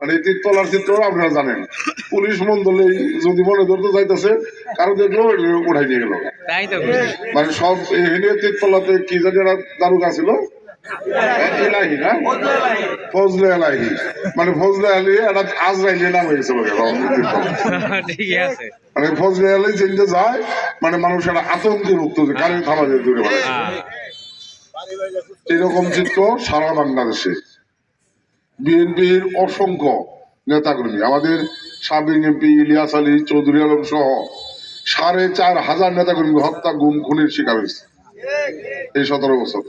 মানে এই চিত্র আপনারা জানেন। পুলিশ মন্ডলে যদি মনে ধরতে যাইতেছে কারও দেখল উঠাই নিয়ে গেল। মানে সব তীরতলাতে কি জানি একটা দারুকা ছিল এলাহি ফজলে এলাহি। মানে ফজলে আলী একটা আজরাইলে নাম মানে ফজলে আলী যেতে যায় মানে মানুষ একটা আতঙ্কে মুক্ত থামা হ্যাঁ। এরকম চিত্র সারা বাংলাদেশে। বিএনপির অসংখ্য নেতাকর্মী, আমাদের সাবেক এমপি ইলিয়াস আলী চৌধুরী আলম সহ সাড়ে চার হাজার নেতাকর্মী হত্যা, গুম, খুনের শিকার হয়েছে এই সতেরো বছর।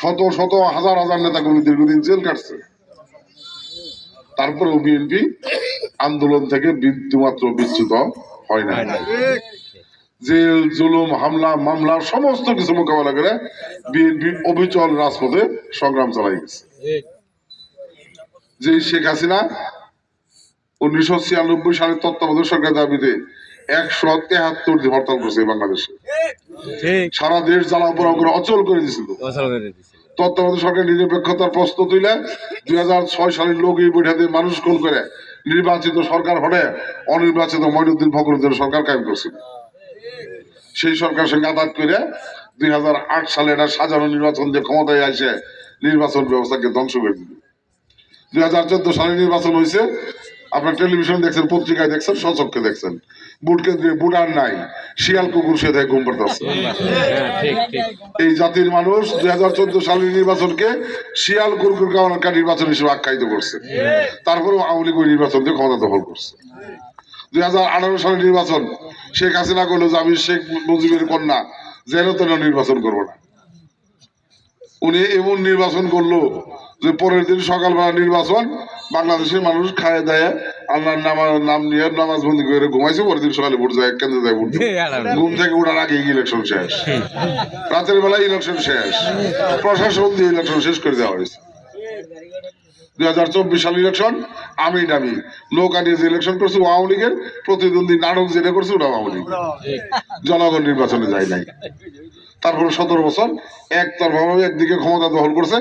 শত শত হাজার হাজার নেতাকর্মী দীর্ঘদিন জেল কাটছে। তারপরেও বিএনপি আন্দোলন থেকে বিন্দুমাত্র বিচ্যুত হয় না জেল, জুলুম, হামলা, মামলা, সমস্ত কিছু মোকাবেলা করে বিএনপি অবিচল রাজপথে সংগ্রাম চালাই গেছে। যে শেখ হাসিনা উনিশশো ছিয়ানব্বই সালের তত্ত্বাবধায়ক সরকার দাবিতে একশো তেহাত্তর দিন হরতাল করছে বাংলাদেশে। সারা দেশ জ্বালা পোড়া করে অচল করে দিয়েছিল দিছিল। তত্ত্বাবধায়ক সরকার নিরপেক্ষতার প্রশ্ন তুলে দুই হাজার ছয় সালের লোক এই বৈঠাতে মানুষ কোন করে নির্বাচিত সরকার হলে অনির্বাচিত মইনুদ্দিন ফখরুদ্দিন সরকার কায়েম করছিল। সেই সরকার সঙ্গে আঘাত করে দুই হাজার আট সালে একটা সাজানো নির্বাচন দিয়ে ক্ষমতায় আসে নির্বাচন ব্যবস্থাকে ধ্বংস করে দিল। দুই হাজার চোদ্দ সালে নির্বাচন হয়েছে। আপনার টেলিভিশন দেখছেন, পত্রিকায় দেখছেন সচক্ষে দেখছেন। বুট কেন্দ্রে বুট আর নাই। শিয়াল কুকুর সে দেয় ঘুম ঠিক এই জাতির মানুষ দুই হাজার চোদ্দ সালের নির্বাচনকে শিয়াল কুকুর কামানকা নির্বাচন হিসেবে আখ্যায়িত করছে। তারপরেও আওয়ামী লীগ ওই নির্বাচন দিয়ে ক্ষমতা দখল করছে। দুই হাজার আঠারো সালের নির্বাচন, শেখ হাসিনা করল যে আমি শেখ মুজিবের কন্যা যেন তেন নির্বাচন করব না। উনি এমন নির্বাচন করল যে পরের দিন সকালবেলা নির্বাচন বাংলাদেশের মানুষ খায় দেয় আল্লাহর নাম নাম নিয়ে নামাজ বন্দি করে ঘুমাইছে পরের দিন সকালে ভোট যায় কেন্দ্রে যায় ভোট ঘুম থেকে ওঠার আগে ইলেকশন শেষ। রাতের বেলা ইলেকশন শেষ। প্রশাসন দিয়ে ইলেকশন শেষ করে দেওয়া হয়েছে। দুই হাজার চব্বিশ সাল ইলেকশন আমি দামি। নৌকা নিয়ে যে ইলেকশন করছে আওয়ামী লীগের। প্রতিদ্বন্দ্বী নাটক যেটা করছে ওটা আওয়ামী লীগ। জনগণ নির্বাচনে যায় নাই। তারপরে সতেরো বছর। একতরফাভাবে একদিকে ক্ষমতা দখল করছে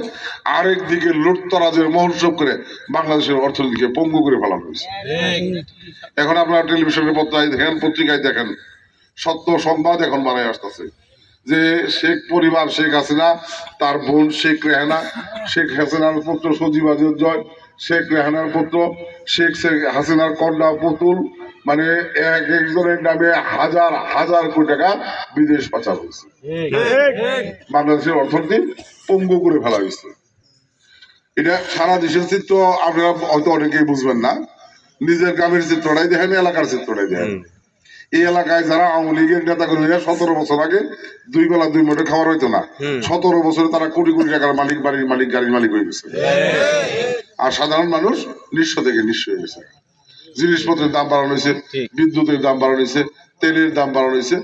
আরেক দিকে লুটতরাজের মহোৎসব করে বাংলাদেশের অর্থনীতিকে পঙ্গু করে ফেলানো হয়েছে। এখন আপনারা টেলিভিশনের পত্রিকায় দেখেন পত্রিকায় দেখেন, সত্য সংবাদ এখন বানায় আসতেছে। যে শেখ পরিবার শেখ হাসিনা, তার বোন শেখ রেহানা, শেখ হাসিনার পুত্র সজীব জয় শেখ রেহানার পুত্র শেখ শেখ হাসিনার কন্যা পুতুল মানে এক একজনের নামে হাজার হাজার কোটি টাকা বিদেশ পাচার হয়েছে। বাংলাদেশের অর্থনীতি পঙ্গু করে ফেলা হয়েছে। এটা সারা দেশের চিত্র আপনারা হয়তো অনেকেই বুঝবেন না। নিজের গ্রামের চিত্রটাই দেখেন এলাকার চিত্রটাই দেখেন। এই এলাকায় যারা আওয়ামী লীগের নেতা কর্মীরা সতেরো বছর আগে দুই বেলা দুই মোটে খাবার হইতো না সতেরো বছরে তারা কোটি কোটি টাকার মালিক বাড়ির মালিক গাড়ির মালিক হয়ে গেছে। আর সাধারণ মানুষ নিঃস্ব থেকে নিঃস্ব হয়ে গেছে। জিনিসপত্রের দাম বাড়ানো হয়েছে বিদ্যুতের দাম বাড়ানো হয়েছে তেলের দাম বাড়ানো হয়েছে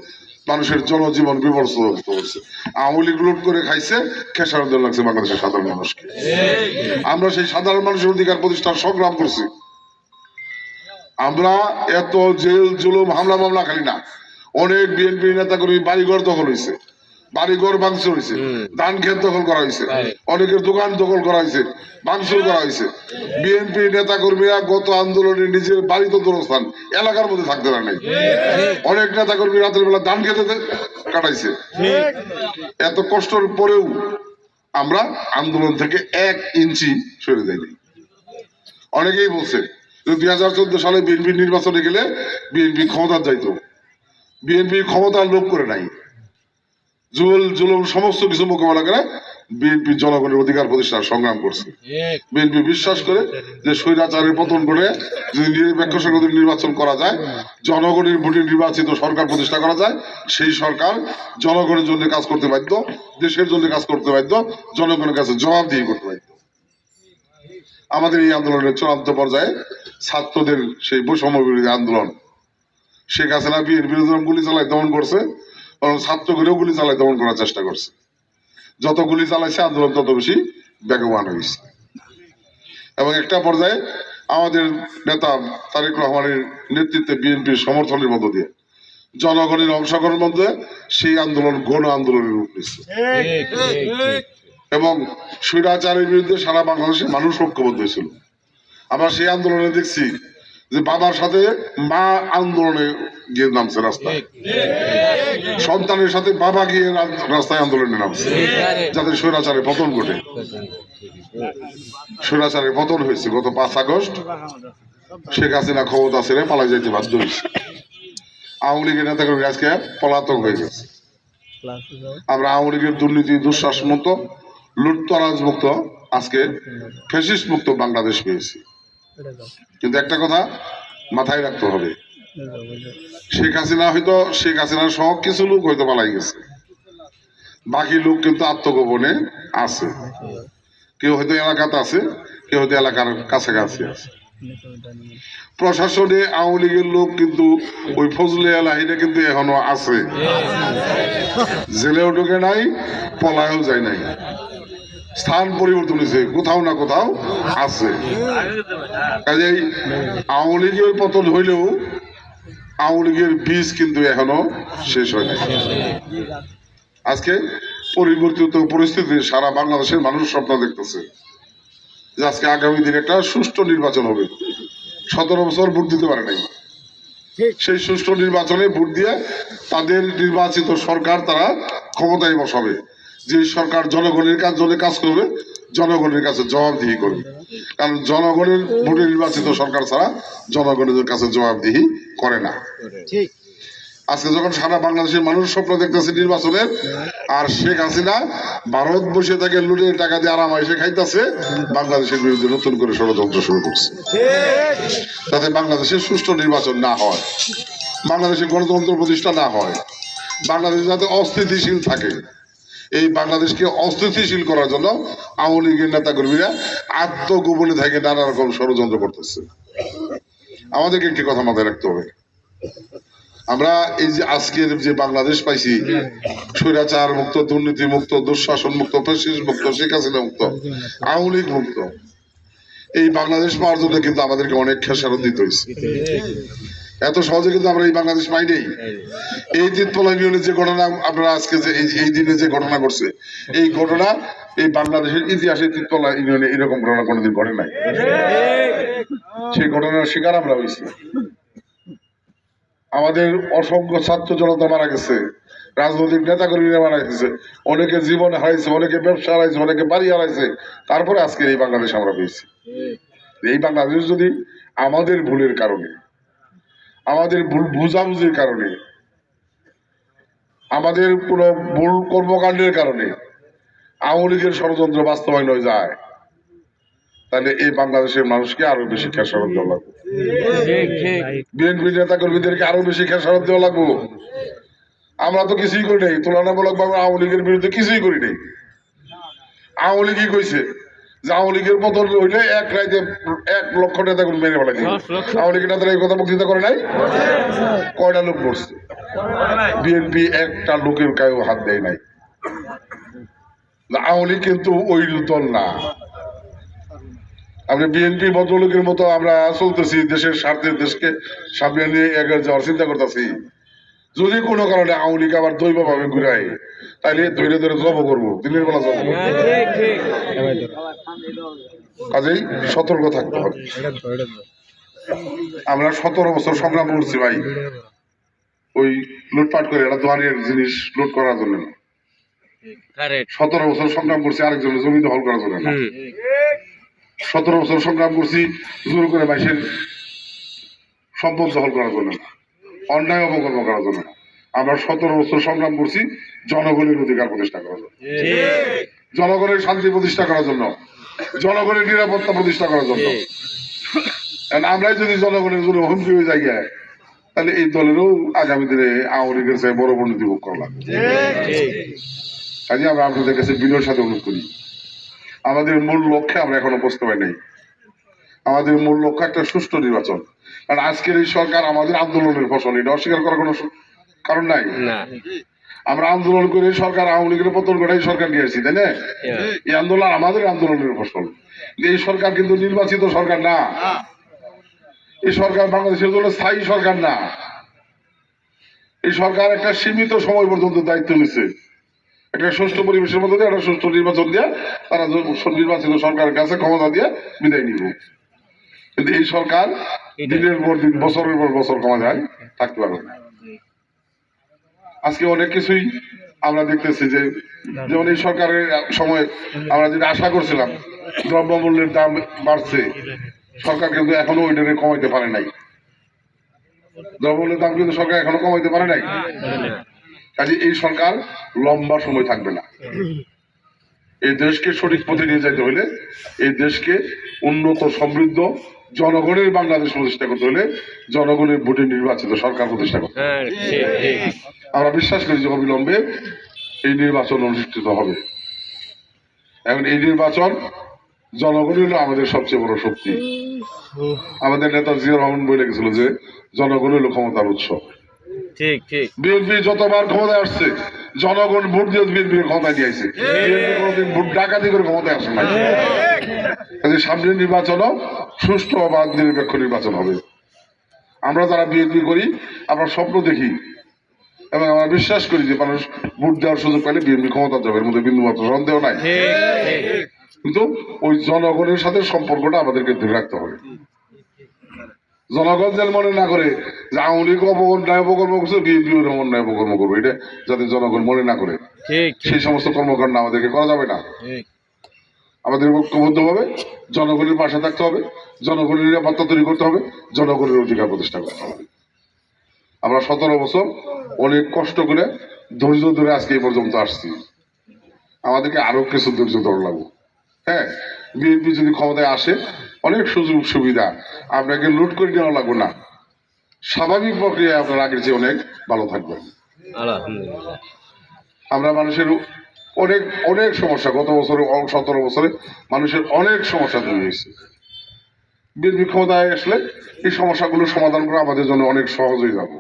মানুষের জনজীবন বিবর্ত করছে আওয়ামী লীগ লুট করে খাইছে খেসার লাগছে বাংলাদেশের সাধারণ মানুষকে। আমরা সেই সাধারণ মানুষের অধিকার প্রতিষ্ঠার সংগ্রাম করছি। আমরা এত জেল জুলুম হামলা মামলা খালি না। অনেক বিএনপি নেতা কর্মী বাড়িঘর দখল হয়েছে। বাড়িঘর ভাঙচুর হয়েছে ধান ক্ষেত দখল করা হয়েছে অনেকের দোকান দখল করা হয়েছে ভাঙচুর করা হয়েছে বিএনপি নেতা কর্মীরা গত আন্দোলনে নিজের বাড়ি তো দূরস্থান। এলাকার মধ্যে থাকতে পারে নাই। অনেক নেতা কর্মী রাতের বেলা ধান খেতে কাটাইছে। এত কষ্টের পরেও আমরা আন্দোলন থেকে এক ইঞ্চি সরে যাইনি। অনেকেই বলছে যে দুই হাজার চোদ্দ সালে বিএনপি নির্বাচনে গেলে বিএনপি ক্ষমতার যাইতো। বিএনপি ক্ষমতার লোভ করে নাই। জুল জুলুম সমস্ত কিছু মোকাবেলা করে বিএনপি জনগণের অধিকার প্রতিষ্ঠার সংগ্রাম করছে। বিএনপি বিশ্বাস করে যে স্বৈরাচারের পতন করে যদি নিরপেক্ষ সংসদীয় নির্বাচন করা যায় জনগণের ভোটে নির্বাচিত সরকার প্রতিষ্ঠা করা যায় সেই সরকার জনগণের জন্য কাজ করতে বাধ্য দেশের জন্য কাজ করতে বাধ্য জনগণের কাছে জবাবদিহি করতে বাধ্য। আমাদের এই আন্দোলনের চূড়ান্ত পর্যায়ে ছাত্রদের সেই বৈষম্য বিরোধী আন্দোলন শেখ হাসিনা বিএনপি গুলি চালায় দমন করছে। বরং ছাত্রগুলোও গুলি চালায় দমন করার চেষ্টা করছে। যত গুলি চালাইছে, আন্দোলন তত বেশি বেগবান হয়েছে এবং একটা পর্যায়ে আমাদের নেতা তারেক রহমানের নেতৃত্বে বিএনপির সমর্থনের মধ্য দিয়ে জনগণের অংশগ্রহণের মধ্যে সেই আন্দোলন গণ আন্দোলনের রূপ নিচ্ছে এবং স্বৈরাচারের বিরুদ্ধে সারা বাংলাদেশের মানুষ ঐক্যবদ্ধ হয়েছিল। আমরা সেই আন্দোলনে দেখছি যে বাবার সাথে মা আন্দোলনে গিয়ে নামছে রাস্তায়। সন্তানের সাথে বাবা গিয়ে রাস্তায় আন্দোলনে নামছে। যাতে স্বৈরাচারের পতন ঘটে। স্বৈরাচারের পতন হয়েছে গত পাঁচ আগস্ট। শেখ হাসিনা ক্ষমতা ছেড়ে পালা যাইতে বাধ্য হয়েছে। আওয়ামী লীগের নেতাকর্মী আজকে পলাতক হয়ে গেছে। আমরা আওয়ামী লীগের দুর্নীতি দুঃশ্বাস মুক্ত লুটতরাজ মুক্ত আজকে ফেসিস্ট মুক্ত বাংলাদেশ পেয়েছি। কিন্তু একটা কথা মাথায় রাখতে হবে। শেখ হাসিনা হয়তো শেখ হাসিনার সহ কিছু লোক হয়তো পালাই গেছে। বাকি লোক কিন্তু আত্মগোপনে আছে। কেউ হয়তো এলাকাতে আছে কেউ হয়তো এলাকার কাছাকাছি আছে। প্রশাসনে আওয়ামী লীগের লোক কিন্তু ওই ফজলে এলাহিটা কিন্তু এখনও আছে। জেলেও ঢুকে নাই পলায়ও যায় নাই। স্থান পরিবর্তন হয়েছে, কোথাও না কোথাও আছে। কাজেই আওয়ামী লীগের পতন হইলেও আওয়ামী লীগের বীজ কিন্তু এখনও শেষ হয় আজকে পরিবর্তিত পরিস্থিতি সারা বাংলাদেশের মানুষ স্বপ্ন দেখতেছে যে আজকে আগামী দিনে একটা সুষ্ঠু নির্বাচন হবে। সতেরো বছর ভোট দিতে পারে নাই। সেই সুষ্ঠু নির্বাচনে ভোট দিয়ে তাদের নির্বাচিত সরকার তারা ক্ষমতায় বসাবে। যে সরকার জনগণের কাজ জন্য কাজ করবে জনগণের কাছে জবাবদিহি করবে। কারণ জনগণের ভোটে নির্বাচিত সরকার ছাড়া জনগণের কাছে জবাবদিহি করে না। আজকে যখন সারা বাংলাদেশের মানুষ স্বপ্ন দেখতেছে নির্বাচনের আর শেখ হাসিনা ভারত বসে থেকে লুটের টাকা দিয়ে আরাম এসে খাইতেছে বাংলাদেশের বিরুদ্ধে নতুন করে ষড়যন্ত্র শুরু করছে। যাতে বাংলাদেশের সুষ্ঠু নির্বাচন না হয় বাংলাদেশে গণতন্ত্র প্রতিষ্ঠা না হয় বাংলাদেশ যাতে অস্থিতিশীল থাকে এই বাংলাদেশকে অস্থিতিশীল করার জন্য আওয়ামী লীগের নেতা কর্মীরা আত্মগোপনে থেকে নানা রকম ষড়যন্ত্র করতেছে। আমাদেরকে একটি কথা মাথায় রাখতে হবে। আমরা এই যে আজকের যে বাংলাদেশ পাইছি, স্বৈরাচার মুক্ত, দুর্নীতি মুক্ত, দুঃশাসন মুক্ত ফেসিস মুক্ত, শেখ হাসিনা মুক্ত, আওয়ামী লীগ মুক্ত। এই বাংলাদেশ পাওয়ার জন্য কিন্তু আমাদেরকে অনেক খেসারত দিতে হয়েছে। এত সহজে কিন্তু আমরা এই বাংলাদেশ পাই নেই এই তিতপলা ইউনিয়নের যে ঘটনা আপনারা আজকে যে এই- দিনে যে ঘটনা ঘটছে, এই ঘটনা এই বাংলাদেশের ইতিহাসে তিতপলা ইউনিয়নে এরকম ঘটনা কোনোদিন ঘটে নাই। সেই ঘটনার শিকার আমরা হয়েছি। আমাদের অসংখ্য ছাত্র জনতা মারা গেছে, রাজনৈতিক নেতা কর্মীরা মারা গেছে, অনেকে জীবন হারাইছে, অনেকে ব্যবসা হারাইছে, অনেকে বাড়ি হারাইছে, তারপরে আজকে এই বাংলাদেশ আমরা পেয়েছি। এই বাংলাদেশ যদি আমাদের ভুলের কারণে আমাদের ভুল বুঝাবুঝির কারণে, আমাদের কোনো ভুল কর্মকাণ্ডের কারণে আওয়ামী লীগের ষড়যন্ত্র বাস্তবায়ন হয়ে যায়, তাহলে এই বাংলাদেশের মানুষকে আরও বেশি খেসারত দেওয়া লাগবে। বিএনপি নেতা কর্মীদেরকে আরও বেশি খেসারত দেওয়া লাগবো। আমরা তো কিছুই করি নাই তুলনামূলক ভাবে আওয়ামী লীগের বিরুদ্ধে কিছুই করি নাই। আওয়ামী লীগই কইছে? আওয়ামী লীগের পতন হইলে এক রাইতে এক লক্ষ নেতা মেরে ফেলা আওয়ামী লীগের নেতারা এই কথা বক্তৃতা করে নাই? কয়টা লোক করছে বিএনপি একটা লোকের গায়েও হাত দেয় নাই। আওয়ামী লীগ কিন্তু ওই দল না। আমরা বিএনপি ভদ্রলোকের মতো আমরা চলতেছি দেশের স্বার্থে দেশকে সামনে নিয়ে এগিয়ে যাওয়ার চিন্তা করতেছি। যদি কোনো কারণে আওয়ামী লীগ আবার দৈব ভাবে ঘুরাই তাহলে ধৈর্য ধরে জব করব দিনের বেলা জব ঠিক কাজেই সতর্ক থাকতে হবে। আমরা সতেরো বছর সংগ্রাম করছি ভাই। ওই লুটপাট করে একটা দোয়ারের জিনিস লুট করার জন্য। না। সতেরো বছর সংগ্রাম করছি আরেকজনের জমি দখল করার জন্য না। সতেরো বছর সংগ্রাম করছি জোর করে মানুষের সম্পদ দখল করার জন্য না। অন্যায় অপকর্ম করার জন্য। আমরা সতেরো বছর সংগ্রাম করছি জনগণের অধিকার প্রতিষ্ঠা করার জন্য। জনগণের শান্তি প্রতিষ্ঠা করার জন্য। জনগণের নিরাপত্তা প্রতিষ্ঠা করার জন্য। আমরাই যদি জনগণের জন্য হুমকি হয়ে যাই তাহলে এই দলেরও আগামী দিনে আওয়ামী লীগের চেয়ে বড় পরিণতি ভোগ করা লাগবে। কাজে আমরা আপনাদের কাছে বিনয়ের সাথে অনুরোধ করি। আমাদের মূল লক্ষ্যে আমরা এখনও পৌঁছতে পারি নাই। আমাদের মূল লক্ষ্য একটা সুষ্ঠু নির্বাচন। কারণ আজকের এই সরকার আমাদের আন্দোলনের ফসল এটা অস্বীকার করার কোনো কারণ নাই? আমরা আন্দোলন করে সরকার আওয়ামী লীগের পতন করাই সরকার নিয়ে আসছি তাই না? এই আন্দোলন আমাদের আন্দোলনের ফসল। এই সরকার কিন্তু নির্বাচিত সরকার না। এই সরকার বাংলাদেশের জন্য স্থায়ী সরকার না। এই সরকার একটা সীমিত সময় পর্যন্ত দায়িত্ব নিচ্ছে একটা সুষ্ঠু পরিবেশের মধ্যে দিয়ে একটা সুষ্ঠু নির্বাচন দিয়ে তারা নির্বাচিত সরকারের কাছে ক্ষমতা দিয়ে বিদায় নিব। কিন্তু এই সরকার দিনের পর দিন বছরের পর বছর কমা যায় থাকতে পারবে না। আজকে অনেক কিছুই আমরা দেখতেছি যে যেমন এই সরকারের সময় আমরা যেটা আশা করছিলাম দ্রব্যমূল্যের দাম বাড়ছে সরকার কিন্তু এখনও ওইটাকে কমাইতে পারে নাই। দ্রব্যমূল্যের দাম কিন্তু সরকার এখনও কমাইতে পারে নাই। কাজে এই সরকার লম্বা সময় থাকবে না। এই দেশকে সঠিক পথে নিয়ে যাইতে হলে এই দেশকে উন্নত সমৃদ্ধ জনগণের বাংলাদেশ প্রতিষ্ঠা করতে হলে জনগণের ভোটে নির্বাচিত সরকার প্রতিষ্ঠা করতে। হ্যাঁ আমরা বিশ্বাস করি যে অবিলম্বে এই নির্বাচন অনুষ্ঠিত হবে। এখন এই নির্বাচন জনগণ হলো আমাদের সবচেয়ে বড় শক্তি। আমাদের নেতা জিয়া রহমান বলে গেছিল যে জনগণ হলো ক্ষমতার উৎস। ঠিক ঠিক। বিএনপি যতবার ক্ষমতায় আসছে জনগণ ভোট দিয়ে বিএনপি ক্ষমতায় আসছে বিএনপি কোনোদিন ভোট ডাকাতি করে ক্ষমতায় আসে না কাজে সামনের নির্বাচনও সুষ্ঠু অবাধ নিরপেক্ষ নির্বাচন হবে। আমরা যারা বিএনপি করি আমরা স্বপ্ন দেখি এবং আমরা বিশ্বাস করি যে মানুষ ভোট দেওয়ার সুযোগ পেলে বিএনপি ক্ষমতা যাবে এর মধ্যে বিন্দু মাত্র সন্দেহ নাই। কিন্তু ওই জনগণের সাথে সম্পর্কটা আমাদেরকে ধরে রাখতে হবে। জনগণ যেন মনে না করে যে আওয়ামী লীগ অপকর্ম অপকর্ম করছে বিএনপি অন্যায় অপকর্ম করবে। এটা যাতে জনগণ মনে না করে। সেই সমস্ত কর্মকাণ্ড আমাদেরকে করা যাবে না। আমাদের ঐক্যবদ্ধ ভাবে জনগণের পাশে থাকতে হবে জনগণের নিরাপত্তা তৈরি করতে হবে জনগণের অধিকার প্রতিষ্ঠা করতে হবে। আমরা সতেরো বছর অনেক কষ্ট করে ধৈর্য ধরে আজকে এই পর্যন্ত আসছি। আমাদেরকে আরও কিছু ধৈর্য ধরে লাগবে। হ্যাঁ বিএনপি যদি ক্ষমতায় আসে অনেক সুযোগ সুবিধা আপনাকে লুট করে নেওয়া লাগবে না। স্বাভাবিক প্রক্রিয়ায় আপনার আগের চেয়ে অনেক ভালো থাকবেন। আমরা মানুষের অনেক অনেক সমস্যা। গত বছরে সতেরো বছরে মানুষের অনেক সমস্যা তৈরি হয়েছে। বিএনপি ক্ষমতায় আসলে এই সমস্যাগুলো সমাধান করা আমাদের জন্য অনেক সহজ হয়ে যাবে।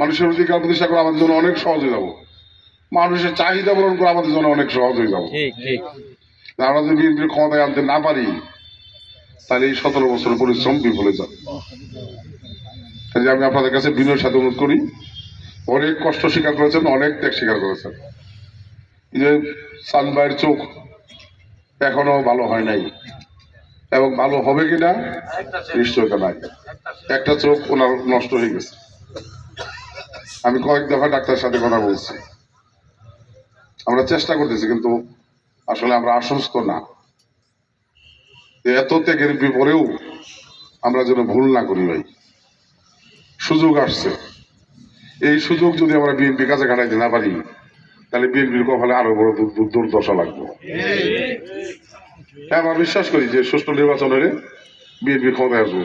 মানুষের অধিকার প্রতিষ্ঠা করা আমাদের জন্য অনেক সহজ হয়ে যাব। মানুষের চাহিদা পূরণ করা আমাদের জন্য অনেক সহজ হয়ে যাব। আমরা যদি বিএনপির ক্ষমতায় আনতে না পারি তাহলে এই সতেরো বছরের পরিশ্রম বিফলে যাবে। কাজে আমি আপনাদের কাছে বিনয়ের সাথে অনুরোধ করি অনেক কষ্ট স্বীকার করেছেন অনেক ত্যাগ স্বীকার করেছেন। যে সানবাইয়ের চোখ এখনও ভালো হয় নাই। এবং ভালো হবে কিনা, নিশ্চয়তা নাই। একটা চোখ ওনার নষ্ট হয়ে গেছে। আমি কয়েক দফা ডাক্তারের সাথে কথা বলছি। আমরা চেষ্টা করতেছি, কিন্তু আসলে আমরা আশ্বস্ত না। এত ত্যাগের পরেও আমরা যেন ভুল না করি ভাই। সুযোগ আসছে। এই সুযোগ যদি আমরা বিএনপি কাছে কাটাইতে না পারি তাহলে বিএনপির কপালে আরও বড় দূর- দূর- দুর্দশা লাগবে। হ্যাঁ আমরা বিশ্বাস করি যে সুষ্ঠু নির্বাচন হলে বিএনপি ক্ষমতায় আসব।